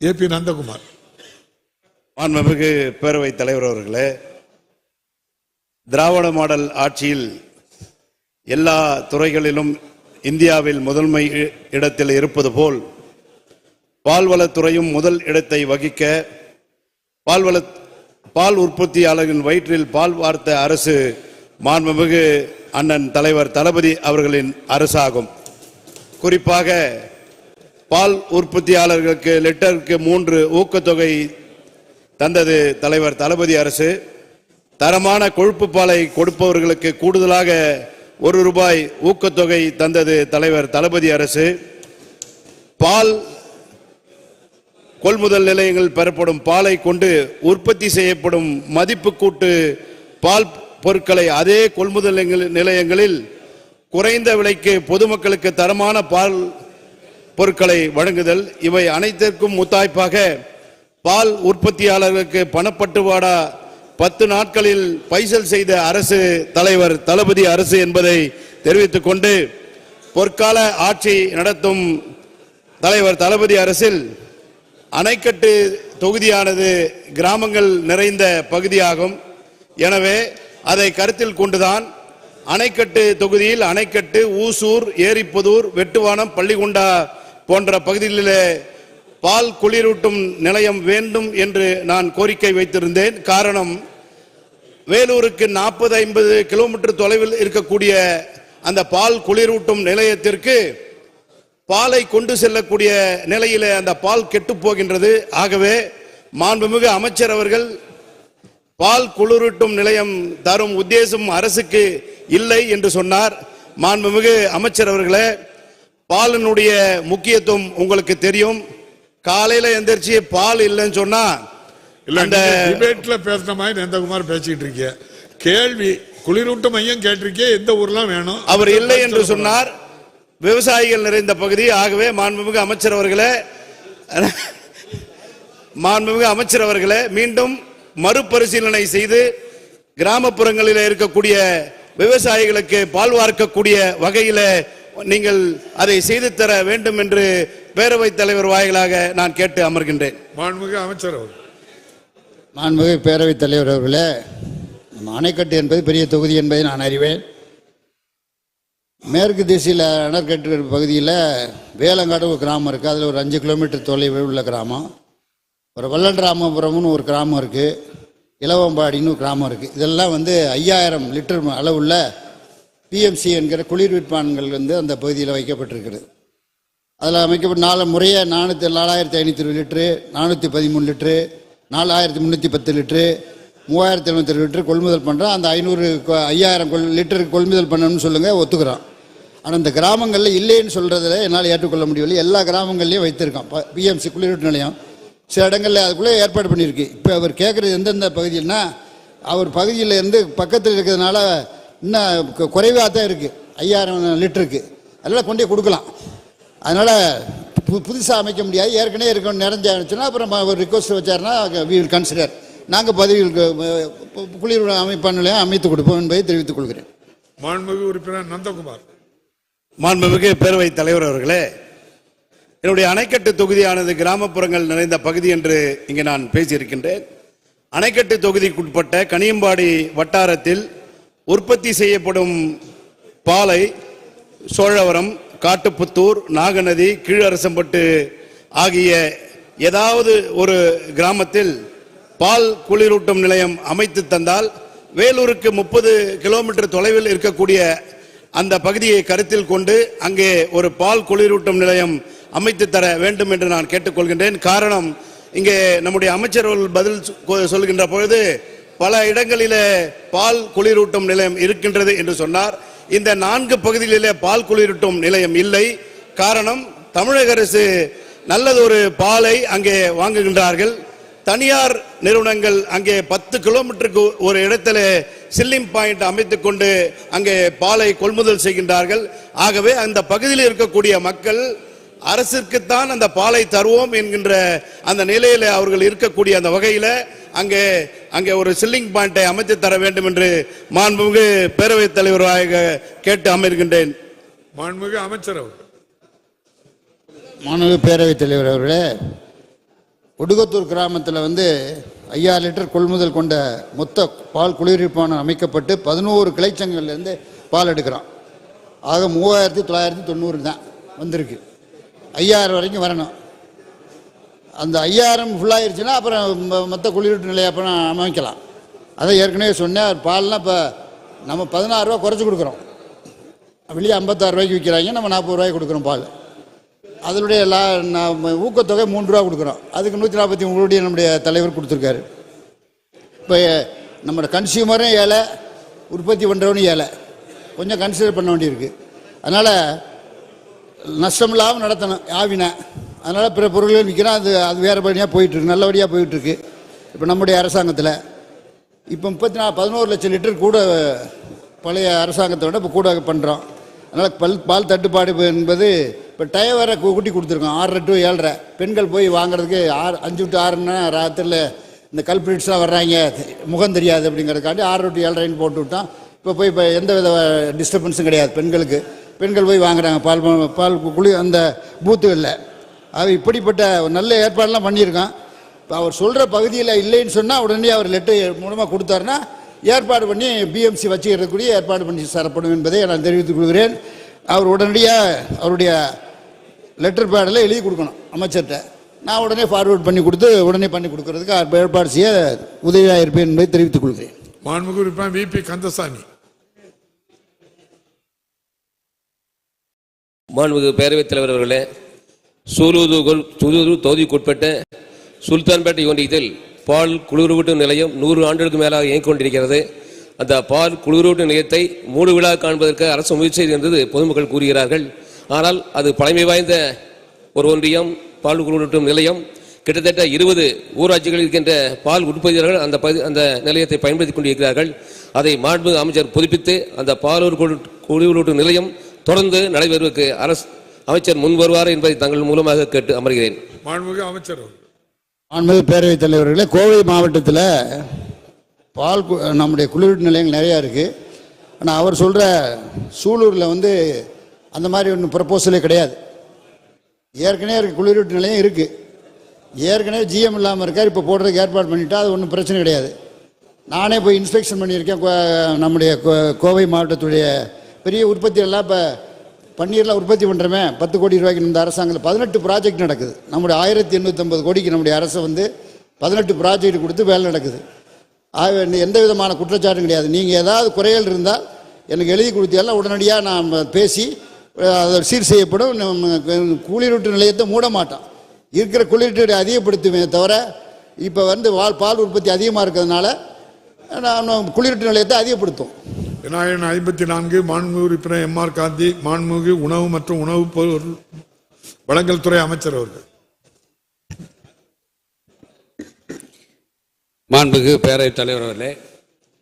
ஏ B Nandakumar. மாண்புமிகு பேரவைத் தலைவர் அவர்களே திராவிட மாடல் ஆட்சியில் எல்லா துறைகளிலும் இந்தியாவில் முதன்மை இடத்தில் இருப்பது போல் பால்வளத்துறையும் முதல் இடத்தை வகிக்க பால்வள பால் உற்பத்தியாளர்களின் வயிற்றில் பால் வார்த்த அரசு மாண்புமிகு அண்ணன் தலைவர் தளபதி அவர்களின் அரசாகும். குறிப்பாக பால் உற்பத்தியாளர்களுக்கு லிட்டருக்கு மூன்று ஊக்கத்தொகை தந்தது தலைவர் தளபதி அரசு. தரமான கொழுப்பு பாலை கொடுப்பவர்களுக்கு கூடுதலாக ஒரு ரூபாய் ஊக்கத்தொகை தந்தது தலைவர் தளபதி அரசு. பால் கொள்முதல் நிலையங்கள் பெறப்படும் பாலை கொண்டு உற்பத்தி செய்யப்படும் மதிப்பு கூட்டு பால் பொருட்களை அதே கொள்முதல் நிலையங்களில் குறைந்த விலைக்கு பொதுமக்களுக்கு தரமான பால் பொருட்களை வழங்குதல். இவை அனைத்திற்கும் முத்தாய்ப்பாக பால் உற்பத்தியாளர்களுக்கு பணப்பட்டுவாடா பத்து நாட்களில் பைசல் செய்த அரசு தலைவர் தளபதி அரசு என்பதை தெரிவித்துக் கொண்டு பொற்கால ஆட்சி நடத்தும் தலைவர் தளபதி அரசில் அணைக்கட்டு தொகுதியானது கிராமங்கள் நிறைந்த பகுதியாகும். எனவே அதை கருத்தில் கொண்டுதான் அணைக்கட்டு தொகுதியில் அணைக்கட்டு ஊசூர் ஏரிப்புதூர் வெட்டுவானம் பள்ளிகுண்டா போன்ற பகுதிகளிலே பால் குளிரூட்டும் நிலையம் வேண்டும் என்று நான் கோரிக்கை வைத்திருந்தேன். காரணம் வேலூருக்கு நாற்பது ஐம்பது கிலோமீட்டர் தொலைவில் இருக்கக்கூடிய அந்த பால் குளிரூட்டும் நிலையத்திற்கு பாலை கொண்டு செல்லக்கூடிய நிலையிலே அந்த பால் கெட்டு போகின்றது. ஆகவே மாண்புமிகு அமைச்சர் அவர்கள் பால் குளிரூட்டும் நிலையம் தரும் உத்தேசம் அரசுக்கு இல்லை என்று சொன்னார். மாண்புமிகு அமைச்சர் அவர்களே பாலினுடைய முக்கியத்துவம் உங்களுக்கு தெரியும். காலையில எந்திரிச்சு பால் இல்லைன்னு சொன்னா இல்ல அந்த டிபேட்ல பேசுன மாதிரி நந்தகுமார் பேசிக்கிட்டு இருக்கீங்க. கேள்வி குளிரூட்டு மையம் கேட்டிருக்கே எந்த ஊர்லாம் வேணும்? அவர் இல்லை என்று சொன்னார். விவசாயிகள் நிறைந்த பகுதி. ஆகவே மாண்புமிகு அமைச்சர் அவர்களே மாண்புமிகு அமைச்சர் அவர்களே மீண்டும் மறுபரிசீலனை செய்து கிராமப்புறங்களில் இருக்கக்கூடிய விவசாயிகளுக்கு பால் வார்க்கக்கூடிய வகையில நீங்கள் அதை செய்து தர வேண்டும் என்று பேரவைத் தலைவர் வாயிலாக நான் கேட்டு அமர்கின்றேன். மாண்புமிகு அமைச்சர் அவர் மாண்புமிகு பேரவைத் தலைவர் அவர்களே நம்ம அணைக்கட்டு என்பது பெரிய தொகுதி என்பதை நான் அறிவேன். மேற்கு திசையில் அணைக்கட்டு பகுதியில் வேலங்காடு ஒரு கிராமம் இருக்குது அதில் ஒரு அஞ்சு கிலோமீட்டர் தொலைவில் உள்ள கிராமம். ஒரு வல்லன்ராமபுரம்னு ஒரு கிராமம் இருக்குது இளவம்பாடின்னு ஒரு கிராமம் இருக்குது இதெல்லாம் வந்து ஐயாயிரம் லிட்டர் அளவுள்ள பிஎம்சி என்கிற குளிர்விற்பான்கள் வந்து அந்த பகுதியில் வைக்கப்பட்டிருக்கிறது. அதில் அமைக்கப்பட்ட நாலு முறையாக நானூற்றி நாலாயிரத்தி ஐநூற்றி இருபது லிட்ரு நானூற்றி பதிமூணு லிட்ரு நாலாயிரத்தி முந்நூற்றி பத்து லிட்ரு மூவாயிரத்தி எழுநூத்தி லிட்ரு கொள்முதல் பண்ணுறோம். அந்த ஐநூறு ஐயாயிரம் கொள் லிட்டருக்கு கொள்முதல் பண்ணணும்னு சொல்லுங்கள் ஒத்துக்கிறோம். ஆனால் இந்த கிராமங்களில் இல்லைன்னு சொல்கிறதுல என்னால் ஏற்றுக்கொள்ள முடியவில்லை. எல்லா கிராமங்கள்லையும் வைத்திருக்கோம். பிஎம்சி குளிரூட்டு நிலையம் சில இடங்களில் அதுக்குள்ளே ஏற்பாடு பண்ணியிருக்கு. இப்போ அவர் கேட்குறது எந்தெந்த பகுதியில்னா அவர் பகுதியில் இருந்து பக்கத்தில் இருக்கிறதுனால இன்னும் குறைவாக தான் இருக்குது ஐயாயிரம் லிட்டருக்கு. அதெல்லாம் கொண்டே கொடுக்கலாம். அதனால் பு புதுசாக அமைக்க முடியாது. ஏற்கனவே இருக்க நிறைஞ்சாச்சுன்னா அப்புறம் ஒரு ரிக்வஸ்ட் வச்சாருன்னா வி வில் கன்சிடர் நாங்கள் பதவிகளுக்கு அஹ், குளிர் அமைப்பான் அமைத்து கொடுப்போம் என்பதை தெரிவித்துக் கொள்கிறேன். மாண்புமிகு உறுப்பினர் நந்தகுமார். மாண்புமிகு பேரவைத் தலைவர் அவர்களே என்னுடைய அணைக்கட்டு தொகுதியானது கிராமப்புறங்கள் நிறைந்த பகுதி என்று இங்கே நான் பேசியிருக்கின்றேன். அணைக்கட்டு தொகுதிக்குட்பட்ட கனியம்பாடி வட்டாரத்தில் உற்பத்தி செய்யப்படும் பாலை சோழவரம் காட்டுப்புத்தூர் நாகநதி கீழரசம்பட்டு ஆகிய ஏதாவது ஒரு கிராமத்தில் பால் குளிரூட்டும் நிலையம் அமைத்து தந்தால் வேலூருக்கு முப்பது கிலோமீட்டர் தொலைவில் இருக்கக்கூடிய அந்த பகுதியை கருத்தில் கொண்டு அங்கே ஒரு பால் குளிரூட்டும் நிலையம் அமைத்து தர வேண்டும் என்று நான் கேட்டுக்கொள்கின்றேன். காரணம் இங்கே நம்முடைய அமைச்சர்கள் பதில் சொ- சொல்கின்ற பொழுது பல இடங்களிலே பால் குளிரூட்டும் நிலையம் இருக்கின்றது என்று சொன்னார். இந்த நான்கு பகுதிகளிலே பால் குளிரூட்டும் நிலையம் இல்லை. காரணம் தமிழக அரசு நல்லதொரு பாலை அங்கே வாங்குகின்றார்கள். தனியார் நிறுவனங்கள் அங்கே பத்து கிலோமீட்டருக்கு ஒரு இடத்துல சில்லிங் பாயிண்ட் அமைத்துக் கொண்டு அங்கே பாலை கொள்முதல் செய்கின்றார்கள். ஆகவே அந்த பகுதியில் இருக்கக்கூடிய மக்கள் அரசிற்குத்தான் அந்த பாலை தருவோம் என்கின்ற அந்த நிலையில அவர்கள் இருக்கக்கூடிய அந்த வகையில அங்கே அங்கே ஒரு சில்லிங் பாயிண்டை அமைத்து தர வேண்டும் என்று மாண்புமிகு பேரவைத் தலைவராக கேட்டு அமர்கின்றேன். மாண்புமிகு அமைச்சர். மாண்புமிகு பேரவைத் தலைவர் அவர்களே ஒடுகத்தூர் கிராமத்தில் வந்து ஐயாயிரம் லிட்டர் கொள்முதல் கொண்ட மொத்த பால் குளிர்விப்பானம் அமைக்கப்பட்டு பதினோரு கிளைச்சங்கள்லேருந்து பால் எடுக்கிறோம். ஆக மூவாயிரத்தி தொள்ளாயிரத்தி தொண்ணூறு தான் வந்திருக்கு. ஐயாயிரம் வரைக்கும் வரணும். அந்த ஐயாயிரம் ஃபுல்லாகிருச்சுன்னா அப்புறம் மற்ற குளிரூட்டு நிலையை அப்புறம் அமைக்கலாம். அதை ஏற்கனவே சொன்னேன் பால்லாம் இப்போ நம்ம பதினாறு ரூபா குறைச்சி கொடுக்குறோம். வெளியே ஐம்பத்தாறு ரூபாய்க்கு விற்கிறாங்க நம்ம நாற்பது ரூபாய்க்கு கொடுக்குறோம் பால். அதனுடைய லா நம்ம ஊக்கத்தொகை மூன்று ரூபா கொடுக்குறோம். அதுக்கு நூற்றி நாற்பத்தி உங்களுடைய நம்முடைய தலைவர் கொடுத்துருக்காரு. இப்போ நம்மளோட கன்சியூமரும் ஏழை உற்பத்தி பண்ணுறவனும் ஏழை. கொஞ்சம் கன்சிடர் பண்ண வேண்டியிருக்கு. அதனால் நஷ்டம் இல்லாமல் நடத்தணும். ஆவினை. அதனால் பிற பொருள்கள் விற்கிறோம் அது அது வேறுபடியாக போயிட்டுருக்கு நல்லபடியாக போயிட்டுருக்கு இப்போ நம்முடைய அரசாங்கத்தில். இப்போ முப்பத்தி நாலு பதினோரு லட்சம் லிட்டர் கூட பழைய அரசாங்கத்தை விட இப்போ கூட பண்ணுறோம் அதனால் பல் பால் தட்டுப்பாடு என்பது இப்போ டயவரை கூட்டி கொடுத்துருக்கோம். ஆறரை டு ஏழரை. பெண்கள் போய் வாங்குறதுக்கு ஆறு அஞ்சு டு ஆறுன்னா ராத்திரியில் இந்த கல்பிரிட்ஸ்லாம் வர்றாங்க. முகம் தெரியாது அப்படிங்கிறதுக்காண்டி ஆறு டு ஏழரைன்னு போட்டு விட்டோம். இப்போ போய் இப்போ எந்த வித டிஸ்டர்பன்ஸும் கிடையாது பெண்களுக்கு. பெண்கள் போய் வாங்குறாங்க. பால் பால் குளி அந்த பூத்துகளில். அது இப்படிப்பட்ட ஒரு நல்ல ஏற்பாடெல்லாம் பண்ணியிருக்கோம் இப்போ அவர் சொல்கிற பகுதியில் இல்லைன்னு சொன்னால் உடனே அவர் லெட்டர் மூலமாக கொடுத்தாருன்னா ஏற்பாடு பண்ணி பிஎம்சி வச்சுக்கிறதுக்குரிய ஏற்பாடு பண்ணி தரப்படும் என்பதை நான் தெரிவித்துக் கொள்கிறேன். அவர் உடனடியாக அவருடைய லெட்டர் பேடில் எழுதி கொடுக்கணும் அமைச்சர்கிட்ட. நான் உடனே ஃபார்வேர்ட் பண்ணி கொடுத்து உடனே பண்ணி கொடுக்கறதுக்கு அவர் ஏற்பாடு செய்ய உதவியாக இருப்பேன் என்பதை தெரிவித்துக் கொள்கிறேன். மாண்புமிகு உறுப்பினர் விபி கந்தசாமி. மாண்புமிகு பேரவைத் தலைவர் அவர்களே சூலூதுகள் சூலூது தொகுதிக்குட்பட்ட சுல்தான்பேட்டை ஒன்றியத்தில் பால் குளிரூட்டும் நிலையம் நூறு ஆண்டுகளுக்கு மேலாக இயங்கிக் கொண்டிருக்கிறது அந்த பால் குளிரூட்டும் நிலையத்தை மூடு விழா காண்பதற்கு அரசு முயற்சி செய்திருந்தது பொதுமக்கள் கூறுகிறார்கள். ஆனால் அது பழமை வாய்ந்த ஒரு ஒன்றியம் பால் குளிரூட்டும் நிலையம். கிட்டத்தட்ட இருபது ஊராட்சிகளில் இருக்கின்ற பால் உற்பத்தியாளர்கள் அந்த பகுதி- அந்த நிலையத்தை பயன்படுத்தி கொண்டிருக்கிறார்கள். அதை மாண்பு அமைச்சர் புதுப்பித்து அந்த பாலூர் குளிரூட்டும் நிலையம் தொடர்ந்து நடைபெறுவதற்கு அரசு அமைச்சர் முன் வருவார் என்பதை தங்கள் மூலமாக கேட்டு அமர்கிறேன். மாண்புமிகு அமைச்சர் அவர்கள். மாண்புமிகு பேரவைத் தலைவர்களே கோவை மாவட்டத்தில் பால் நம்முடைய குளிரூட்டு நிலையங்கள் நிறையா இருக்குது ஆனால் அவர் சொல்கிற சூலூரில் வந்து அந்த மாதிரி ஒன்றும் ப்ரப்போசலே கிடையாது. ஏற்கனவே இருக்க குளிரூட்டு நிலையம் இருக்குது ஏற்கனவே ஜிஎம் இல்லாமல் இருக்கார் இப்போ போடுறதுக்கு ஏற்பாடு பண்ணிட்டா அது ஒன்றும் பிரச்சனை கிடையாது. நானே போய் இன்ஸ்பெக்ஷன் பண்ணியிருக்கேன் கோ- நம்முடைய கோ- கோவை மாவட்டத்துடைய பெரிய உற்பத்தி எல்லாம் இப்போ பன்னீரில் உற்பத்தி பண்ணுறோமே பத்து கோடி ரூபாய்க்கு இந்த அரசாங்கத்தில் பதினெட்டு ப்ராஜெக்ட் நடக்குது. நம்முடைய ஆயிரத்தி எண்ணூற்றம்பது கோடிக்கு நம்முடைய அரசு வந்து பதினெட்டு ப்ராஜெக்ட் கொடுத்து வேலை நடக்குது. ஆகவே எந்த விதமான குற்றச்சாட்டும் கிடையாது. நீங்கள் ஏதாவது குறைகள் இருந்தால் எனக்கு எழுதி கொடுத்தீங்கன்னா உடனடியாக நாம் பேசி அதை சீர் செய்யப்படும். நம்ம குளிரூட்டு நிலையத்தை மூட மாட்டோம். இருக்கிற குளிரூட்டு அதிகப்படுத்துமே தவிர இப்போ வந்து வால் பால் உற்பத்தி அதிகமாக இருக்கிறதுனால நான் குளிரூட்டு நிலையத்தை அதிகப்படுத்தும் விநாயகன் ஐம்பத்தி நான்கு மாண்புமிகு உறுப்பினர் எம் ஆர் காந்தி மாண்புமிகு உணவு மற்றும் உணவு பொருள் வழங்கல் துறை அமைச்சர் அவர்கள். மாண்புமிகு பேரவைத் தலைவர் அவர்களே